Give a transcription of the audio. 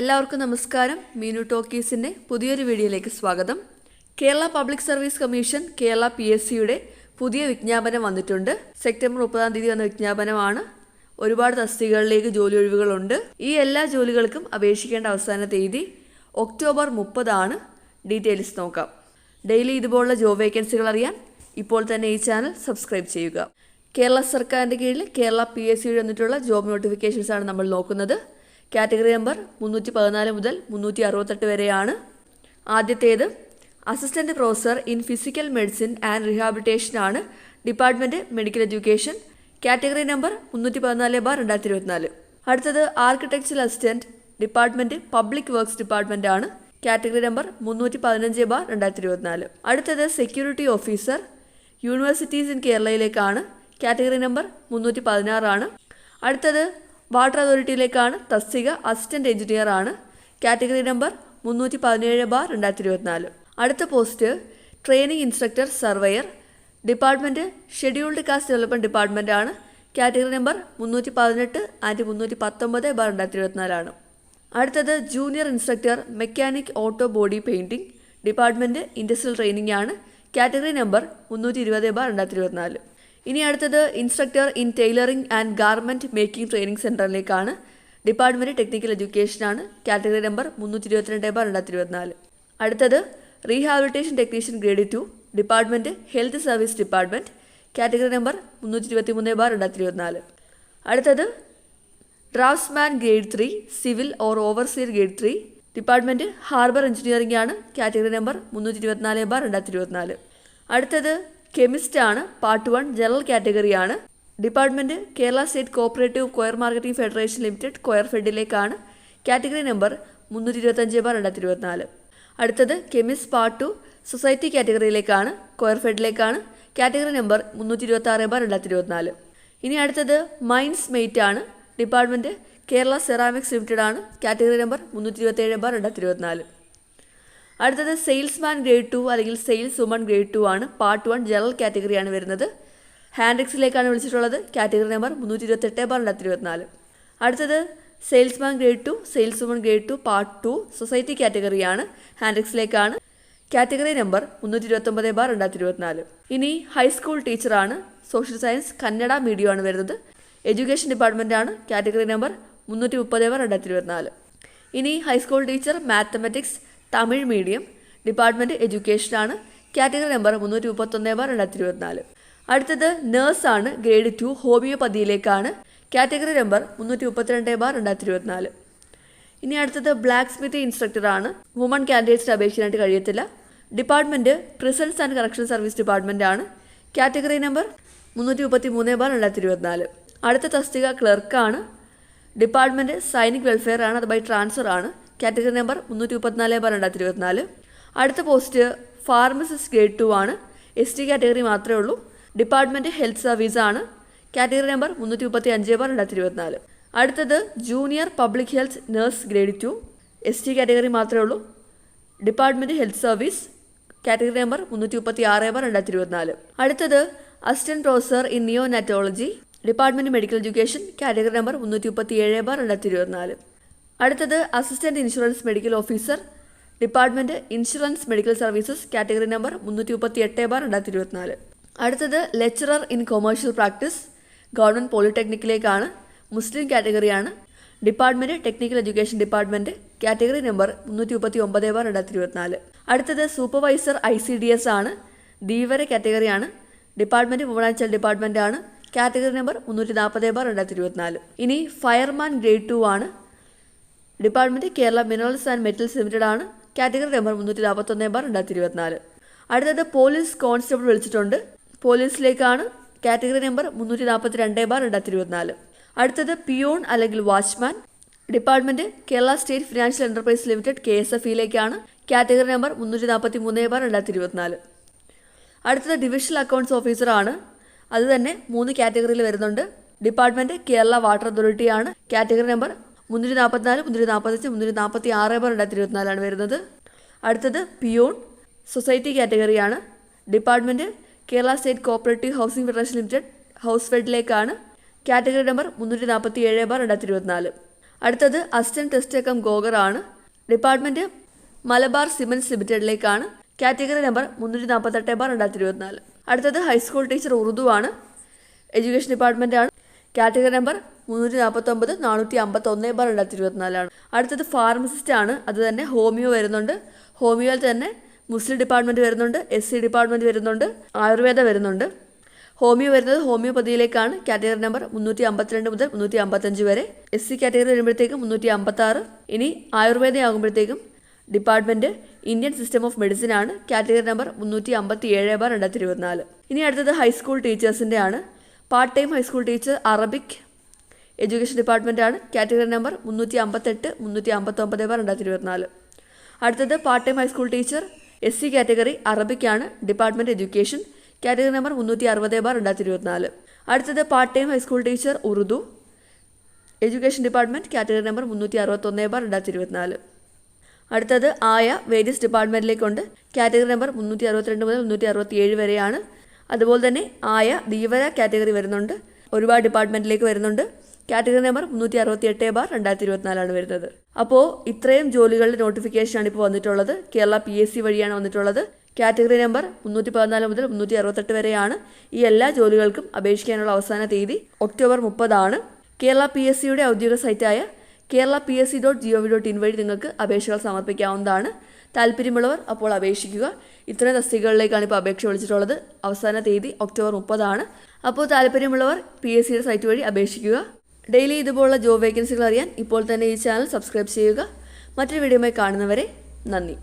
എല്ലാവർക്കും നമസ്കാരം. മീനു ടോക്കീസിന്റെ പുതിയൊരു വീഡിയോയിലേക്ക് സ്വാഗതം. Kerala public service commission Kerala P S സിയുടെ പുതിയ വിജ്ഞാപനം വന്നിട്ടുണ്ട്. സെപ്റ്റംബർ മുപ്പതാം തീയതി വന്ന വിജ്ഞാപനമാണ്. ഒരുപാട് തസ്തികകളിലേക്ക് ജോലി ഒഴിവുകളുണ്ട് ഈ എല്ലാ ജോലികൾക്കും അപേക്ഷിക്കേണ്ട അവസാന തീയതി ഒക്ടോബർ മുപ്പതാണ്. ഡീറ്റെയിൽസ് നോക്കാം. ഡെയിലി ഇതുപോലുള്ള ജോബ് വേക്കൻസികൾ അറിയാൻ ഇപ്പോൾ തന്നെ ഈ ചാനൽ സബ്സ്ക്രൈബ് ചെയ്യുക. കേരള സർക്കാരിന്റെ കീഴിൽ കേരള പി എസ് സിയുടെ വന്നിട്ടുള്ള ജോബ് നോട്ടിഫിക്കേഷൻസ് ആണ് നമ്മൾ നോക്കുന്നത്. കാറ്റഗറി നമ്പർ മുന്നൂറ്റി പതിനാല് മുതൽ മുന്നൂറ്റി അറുപത്തെട്ട് വരെയാണ്. ആദ്യത്തേത് assistant professor in physical medicine and rehabilitation ആണ് department medical education category number മുന്നൂറ്റി പതിനാല് ബാർ രണ്ടായിരത്തി ഇരുപത്തിനാല് അടുത്തത് architectural assistant department public works department ആണ് കാറ്റഗറി നമ്പർ മുന്നൂറ്റി പതിനഞ്ച് ബാർ രണ്ടായിരത്തി ഇരുപത്തിനാല് അടുത്തത് സെക്യൂരിറ്റി ഓഫീസർ യൂണിവേഴ്സിറ്റീസ് ഇൻ കേരളയിലേക്കാണ് കാറ്റഗറി നമ്പർ മുന്നൂറ്റി പതിനാറാണ് അടുത്തത് വാട്ടർ അതോറിറ്റിയിലേക്കാണ് തസ്തിക അസിസ്റ്റന്റ് എഞ്ചിനീയർ ആണ്. കാറ്റഗറി നമ്പർ മുന്നൂറ്റി പതിനേഴ് ബാർ രണ്ടായിരത്തി ഇരുപത്തിനാല് അടുത്ത post training instructor surveyor department scheduled caste development department ആണ്. കാറ്റഗറി നമ്പർ മുന്നൂറ്റി പതിനെട്ട് ആൻഡ് മുന്നൂറ്റി പത്തൊമ്പത് ബാർ രണ്ടായിരത്തി ഇരുപത്തിനാലാണ് അടുത്തത് junior instructor mechanic auto body painting department industrial training ആണ്. കാറ്റഗറി നമ്പർ മുന്നൂറ്റി ഇരുപത് ബാർ രണ്ടായിരത്തി ഇരുപത്തിനാല് ഇനി അടുത്തത് instructor in tailoring and garment making training സെന്ററിലേക്കാണ് department technical education ആണ്. കാറ്റഗറി നമ്പർ മുന്നൂറ്റി ഇരുപത്തിരണ്ട് ബാർ രണ്ടായിരത്തി ഇരുപത്തിനാല് അടുത്തത് rehabilitation technician grade two department health service department category number മുന്നൂറ്റി ഇരുപത്തി മൂന്ന് ബാർ രണ്ടായിരത്തി ഇരുപത്തിനാല് അടുത്തത് draughtsman grade three civil or overseer grade three department harbour engineering ആണ്. കാറ്റഗറി നമ്പർ മുന്നൂറ്റി ഇരുപത്തിനാല് ബാർ രണ്ടായിരത്തി ഇരുപത്തിനാല് അടുത്തത് കെമിസ്റ്റ് ആണ്. പാർട്ട് വൺ ജനറൽ കാറ്റഗറി ആണ്. Department Kerala state cooperative coir marketing federation limited coir ഫെഡിലേക്കാണ്. Category number മുന്നൂറ്റി ഇരുപത്തഞ്ച് ബാർ രണ്ടായിരത്തി ഇരുപത്തിനാല് അടുത്തത് കെമിസ്റ്റ് പാർട്ട് ടു സൊസൈറ്റി കാറ്റഗറിയിലേക്കാണ് കൊയർ ഫെഡിലേക്കാണ്. കാറ്റഗറി നമ്പർ മുന്നൂറ്റി ഇരുപത്തി ആറ് ബാർ രണ്ടായിരത്തി ഇരുപത്തിനാല് ഇനി അടുത്തത് മൈൻസ് മെയ്റ്റ് ആണ്. ഡിപ്പാർട്ട്മെന്റ് കേരള സെറാമിക്സ് ലിമിറ്റഡ് ആണ്. കാറ്റഗറി നമ്പർ മുന്നൂറ്റി ഇരുപത്തേഴ് ബാർ രണ്ടായിരത്തി ഇരുപത്തിനാല് അടുത്തത് സെയിൽസ്മാൻ ഗ്രേഡ് ടു അല്ലെങ്കിൽ സെയിൽസ് വുമൺ ഗ്രേഡ് ടു ആണ്. പാർട്ട് വൺ ജനറൽ കാറ്റഗറിയാണ് വരുന്നത്. ഹാൻഡെക്സിലേക്കാണ് വിളിച്ചിട്ടുള്ളത്. കാറ്റഗറി നമ്പർ മുന്നൂറ്റി ഇരുപത്തെട്ട് ബാർ രണ്ടായിരത്തി ഇരുപത്തിനാല് അടുത്തത് salesman grade two sales woman grade two part two society കാറ്റഗറിയാണ്. ഹാൻഡെക്സിലേക്കാണ് കാറ്റഗറി നമ്പർ മുന്നൂറ്റി ഇരുപത്തൊമ്പത് ബാർ രണ്ടായിരത്തി ഇരുപത്തിനാല് ഇനി ഹൈസ്കൂൾ ടീച്ചറാണ്. സോഷ്യൽ സയൻസ് കന്നഡ മീഡിയം ആണ് വരുന്നത്. എഡ്യൂക്കേഷൻ ഡിപ്പാർട്ട്മെന്റ് ആണ്. കാറ്റഗറി നമ്പർ മുന്നൂറ്റി മുപ്പത് ബാർ രണ്ടായിരത്തി ഇരുപത്തിനാല് ഇനി high school teacher mathematics Tamil medium department എഡ്യൂക്കേഷനാണ് category number മുന്നൂറ്റി മുപ്പത്തൊന്ന് ബാർ രണ്ടായിരത്തി ഇരുപത്തിനാല് അടുത്തത് നേഴ്സാണ് ഗ്രേഡ് ടു ഹോമിയോപതിയിലേക്കാണ് കാറ്റഗറി നമ്പർ മുന്നൂറ്റി മുപ്പത്തിരണ്ട് ബാർ രണ്ടായിരത്തി ഇരുപത്തിനാല് ഇനി അടുത്തത് ബ്ലാക്ക് സ്മിത്ത് ഇൻസ്ട്രക്ടറാണ് വുമൺ കാൻഡിഡേറ്റ്സിന് അപേക്ഷിക്കാനായിട്ട് കഴിയത്തില്ല. Department prisons and correction service department ആണ് കാറ്റഗറി നമ്പർ മുന്നൂറ്റി മുപ്പത്തി മൂന്ന് ബാർ രണ്ടായിരത്തി ഇരുപത്തിനാല് അടുത്ത തസ്തിക ക്ലർക്കാണ് ഡിപ്പാർട്ട്മെന്റ് സൈനിക് വെൽഫെയർ ആണ് അത് ബൈ ട്രാൻസ്ഫർ ആണ്. കാറ്റഗറി നമ്പർ മുന്നൂറ്റി മുപ്പത്തിനാല് ബാർ രണ്ടായിരത്തി ഇരുപത്തിനാല് അടുത്ത പോസ്റ്റ് ഫാർമസിസ്റ്റ് ഗ്രേഡ് ടു ആണ്. എസ് ടി കാറ്റഗറി മാത്രമേ ഉള്ളൂ. ഡിപ്പാർട്ട്മെന്റ് ഹെൽത്ത് സർവീസ് ആണ്. കാറ്റഗറി നമ്പർ മുന്നൂറ്റി മുപ്പത്തി അഞ്ച് ബാർ രണ്ടായിരത്തി ഇരുപത്തിനാല് അടുത്തത് junior public health nurse grade two S T category മാത്രമേ ഉള്ളൂ. Department health service category number മുന്നൂറ്റി മുപ്പത്തി ആറ് ബാർ രണ്ടായിരത്തി ഇരുപത്തിനാല് അടുത്തത് assistant professor in neo neonatology department medical education category number മുന്നൂറ്റി മുപ്പത്തി ഏഴ് ബാർ രണ്ടായിരത്തി ഇരുപത്തിനാല് അടുത്തത് assistant insurance medical officer department insurance medical services category number മുന്നൂറ്റി മുപ്പത്തി എട്ട് ബാർ രണ്ടായിരത്തി ഇരുപത്തിനാല് അടുത്തത് lecturer in commercial practice government പോളിടെക്നിക്കിലേക്കാണ്. Muslim കാറ്റഗറിയാണ്. Department technical education department category number മുന്നൂറ്റി മുപ്പത്തി ഒമ്പത് ബാർ രണ്ടായിരത്തി ഇരുപത്തിനാല് അടുത്തത് supervisor I C D S ആണ്. ധീവര കാറ്റഗറിയാണ്. ആൻഡ് ചൈൽഡ് ഡിപ്പാർട്ട്മെന്റ് ആണ്. കാറ്റഗറി നമ്പർ മുന്നൂറ്റി നാൽപ്പത് ബാർ രണ്ടായിരത്തി ഇരുപത്തിനാല് ഇനി ഫയർമാൻ ഗ്രേഡ് ടു ആണ്. Department Kerala minerals and metals limited ആണ് കാറ്റഗറി നമ്പർ മുന്നൂറ്റി നാൽപ്പത്തൊന്ന് ബാർ രണ്ടായിരത്തി ഇരുപത്തിനാല് അടുത്തത് പോലീസ് കോൺസ്റ്റബിൾ വിളിച്ചിട്ടുണ്ട്. പോലീസിലേക്കാണ് കാറ്റഗറി നമ്പർ മുന്നൂറ്റി നാൽപ്പത്തി രണ്ട് ബാർ രണ്ടായിരത്തി ഇരുപത്തിനാല് അടുത്തത് പിയോൺ അല്ലെങ്കിൽ watchman. Department Kerala state financial enterprise limited K S F ഇയിലേക്കാണ് category number മുന്നൂറ്റി നാൽപ്പത്തി മൂന്ന് ബാർ രണ്ടായിരത്തി ഇരുപത്തിനാല് അടുത്തത് ഡിവിഷണൽ അക്കൗണ്ട്സ് ഓഫീസറാണ്. അത് തന്നെ മൂന്ന് കാറ്റഗറിയിൽ വരുന്നുണ്ട്. ഡിപ്പാർട്ട്മെന്റ് കേരള വാട്ടർ അതോറിറ്റി ആണ് കാറ്റഗറി നമ്പർ മുന്നൂറ്റി നാൽപ്പത്തിനാല് മുന്നൂറ്റി നാൽപ്പത്തഞ്ച് മുന്നൂറ്റി നാൽപ്പത്തി ആറ് ബാർ രണ്ടായിരത്തി ഇരുപത്തിനാലാണ് വരുന്നത്. അടുത്തത് peon society കാറ്റഗറിയാണ്. Department Kerala state cooperative housing federation limited house ഫെഡിലേക്കാണ് category number മുന്നൂറ്റി നാൽപ്പത്തി ഏഴ് ബാർ രണ്ടായിരത്തി ഇരുപത്തിനാല് അടുത്തത് അസിസ്റ്റന്റ് ടെസ്റ്റ് കം ഗോഗർ ആണ്. ഡിപ്പാർട്ട്മെന്റ് മലബാർ സിമൻസ് ലിമിറ്റഡിലേക്കാണ്. കാറ്റഗറി നമ്പർ മുന്നൂറ്റി നാൽപ്പത്തെട്ട് ബാർ രണ്ടായിരത്തി ഇരുപത്തിനാല് അടുത്തത് ഹൈസ്കൂൾ ടീച്ചർ ഉറുദു ആണ്. എഡ്യൂക്കേഷൻ ഡിപ്പാർട്ട്മെന്റ് ആണ്. കാറ്റഗറി നമ്പർ മുന്നൂറ്റി നാൽപ്പത്തൊമ്പത് നാനൂറ്റി അമ്പത്തൊന്ന് ബാർ രണ്ടായിരത്തി ഇരുപത്തിനാലാണ് അടുത്തത് ഫാർമസിസ്റ്റ് ആണ്. അത് തന്നെ ഹോമിയോ വരുന്നുണ്ട്. ഹോമിയോയിൽ തന്നെ മുസ്ലിം ഡിപ്പാർട്ട്മെന്റ് വരുന്നുണ്ട് എസ് സി ഡിപ്പാർട്ട്മെന്റ് വരുന്നുണ്ട് ആയുർവേദ വരുന്നുണ്ട്. ഹോമിയോ വരുന്നത് ഹോമിയോപ്പതിയിലേക്കാണ്. കാറ്റഗറി നമ്പർ മുന്നൂറ്റി അമ്പത്തിരണ്ട് മുതൽ മുന്നൂറ്റി അമ്പത്തഞ്ച് വരെ. എസ് സി കാറ്റഗറി വരുമ്പോഴത്തേക്കും മുന്നൂറ്റി അമ്പത്തി ആറ് ഇനി ആയുർവേദ ആകുമ്പോഴത്തേക്കും department Indian system of medicine ആണ്. കാറ്റഗറി നമ്പർ മുന്നൂറ്റി അമ്പത്തി ഏഴ് ബാർ രണ്ടായിരത്തി ഇരുപത്തിനാല് ഇനി അടുത്തത് ഹൈസ്കൂൾ ടീച്ചേഴ്സിന്റെ ആണ്. Part time high school teacher Arabic education department ആണ്. കാറ്റഗറി നമ്പർ മുന്നൂറ്റി അമ്പത്തെട്ട് മുന്നൂറ്റി അമ്പത്തൊമ്പത് ബാർ രണ്ടായിരത്തി ഇരുപത്തിനാല് അടുത്തത് part time high school teacher S C category അറബിക്കാണ് ആണ്. ഡിപ്പാർട്ട്മെന്റ് എഡ്യൂക്കേഷൻ കാറ്റഗറി നമ്പർ മുന്നൂറ്റി അറുപത് ബാർ രണ്ടായിരത്തി ഇരുപത്തിനാല് അടുത്തത് part time high school teacher Urdu education department category number മുന്നൂറ്റി അറുപത്തൊന്ന് ബാർ രണ്ടായിരത്തി ഇരുപത്തിനാല് അടുത്തത് ആയ വേരിയസ് ഡിപ്പാർട്ട്മെന്റിലേക്കുണ്ട് കാറ്റഗറി നമ്പർ മുന്നൂറ്റി അറുപത്തിരണ്ട് മുതൽ മുന്നൂറ്റി അറുപത്തി ഏഴ് വരെയാണ്. അതുപോലെ തന്നെ ആയ ധീവര കാറ്റഗറി വരുന്നുണ്ട്. ഒരുപാട് ഡിപ്പാർട്ട്മെന്റിലേക്ക് വരുന്നുണ്ട്. കാറ്റഗറി നമ്പർ മുന്നൂറ്റി അറുപത്തി എട്ട് ബാർ രണ്ടായിരത്തി ഇരുപത്തിനാലാണ് വരുന്നത്. അപ്പോൾ ഇത്രയും ജോലികളുടെ നോട്ടിഫിക്കേഷനാണ് ഇപ്പോൾ വന്നിട്ടുള്ളത്. കേരള പി എസ് സി വഴിയാണ് വന്നിട്ടുള്ളത്. കാറ്റഗറി നമ്പർ മുന്നൂറ്റി പതിനാല് മുതൽ മുന്നൂറ്റി അറുപത്തെട്ട് വരെയാണ് ഈ എല്ലാ ജോലികൾക്കും അപേക്ഷിക്കാനുള്ള അവസാന തീയതി ഒക്ടോബർ മുപ്പതാണ്. കേരള പി എസ് സിയുടെ ഔദ്യോഗിക സൈറ്റായ Kerala P S C dot G O V dot in വഴി നിങ്ങൾക്ക് അപേക്ഷകൾ സമർപ്പിക്കാവുന്നതാണ്. താല്പര്യമുള്ളവർ അപ്പോൾ അപേക്ഷിക്കുക. ഇത്രയും തസ്തികകളിലേക്കാണ് ഇപ്പോൾ അപേക്ഷ വിളിച്ചിട്ടുള്ളത്. അവസാന തീയതി ഒക്ടോബർ മുപ്പതാണ്. അപ്പോൾ താല്പര്യമുള്ളവർ പി എസ് സിയുടെ സൈറ്റ് വഴി അപേക്ഷിക്കുക. ഡെയിലി ഇതുപോലുള്ള ജോബ് വേക്കൻസികൾ അറിയാൻ ഇപ്പോൾ തന്നെ ഈ ചാനൽ സബ്സ്ക്രൈബ് ചെയ്യുക. മറ്റൊരു വീഡിയോയുമായി കാണുന്നവരെ നന്ദി.